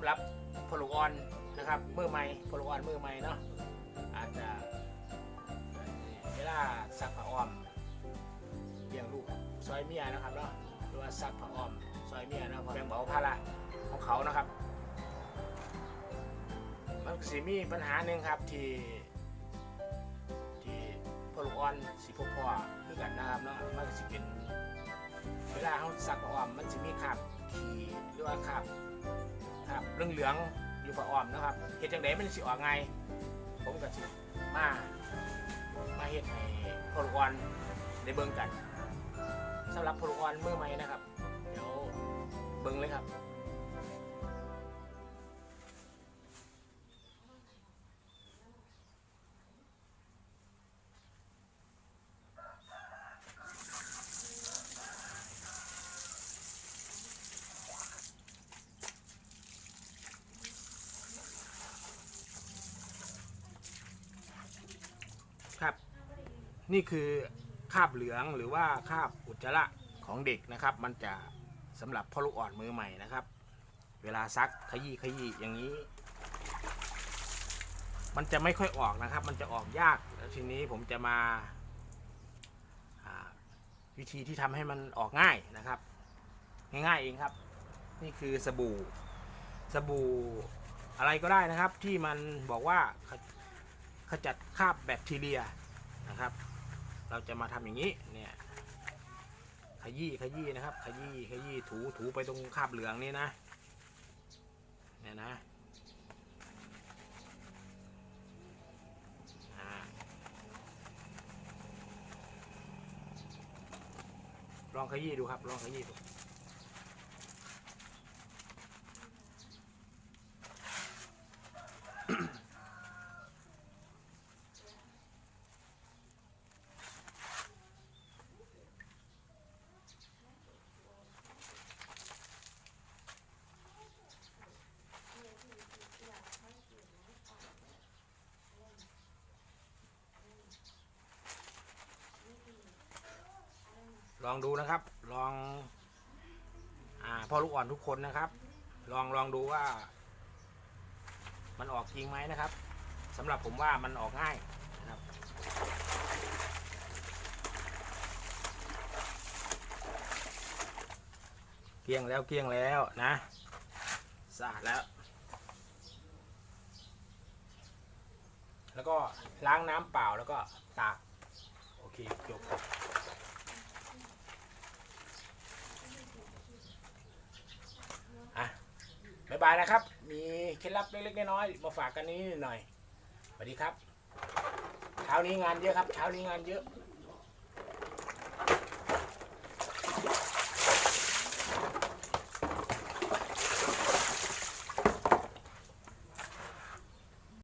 ำหรับพลูกออนนะครับมือใหม่พลูกออนมือใหม่เนาะอาจจะเวลาซักผ้าอ้อมเลี้ยงลูกซอยเมียนะครับเนาะหรือว่าซักผ้าอ้อมซอยเมียนะแบ่งเบาภาระของเขานะครับ มันสิมีปัญหาหนึ่งครับที่ที่พลูกออนสิพบพ่อคือกันนะครับเนาะมันสิเป็นเวลาเขาซักผ้าอ้อมมันจะมีคราบขี้หรือว่าคราบ ครับเรื่องเหลืองอยู่กับอ้อมนะครับเห็ดจังไดมันสิออกไงผมก็สิมามาเห็ดให้พลกรได้เบิ่งกันสำหรับพลกรมือใหม่นะครับ เดี๋ยวเบิ่งเลยครับ นี่คือคราบเหลืองหรือว่าคราบอุจจาระของเด็กนะครับ มันจะสำหรับพ่อลูกอ่อนมือใหม่นะครับ เวลาซักขยี้ขยี้อย่างนี้ มันจะไม่ค่อยออกนะครับ มันจะออกยากแล้วทีนี้ผมจะมาอ่าวิธีที่ทำให้มันออกง่ายนะครับ ง่ายๆเองครับ นี่คือสบู่ สบู่อะไรก็ได้นะครับ ที่มันบอกว่าขจัดคราบแบคทีเรียนะครับ เราจะมาทำอย่างนี้เนี่ยขยี้ขยี้นะครับ ขยี้ขยี้ถูถูไปตรงคาบเหลืองนี่นะเนี่ยนะลองขยี้ดูครับลองขยี้ดู ลองดูนะครับ ลองอ่าพ่อลูกอ่อนทุกคนนะครับ ลองลองดูว่า มันออกจริงไหมนะครับสำหรับผมว่ามันออกง่ายนะครับเกลี้ยงแล้วเกลี้ยงแล้วนะสะอาดแล้ว แล้วก็ล้างน้ำเปล่าแล้วก็ตาก โอเค จบ บายบายนะครับ มีเคล็ดลับเล็กๆน้อยๆมาฝากกันนิดหน่อยสวัสดีครับ เช้านี้งานเยอะครับ เช้านี้งานเยอะ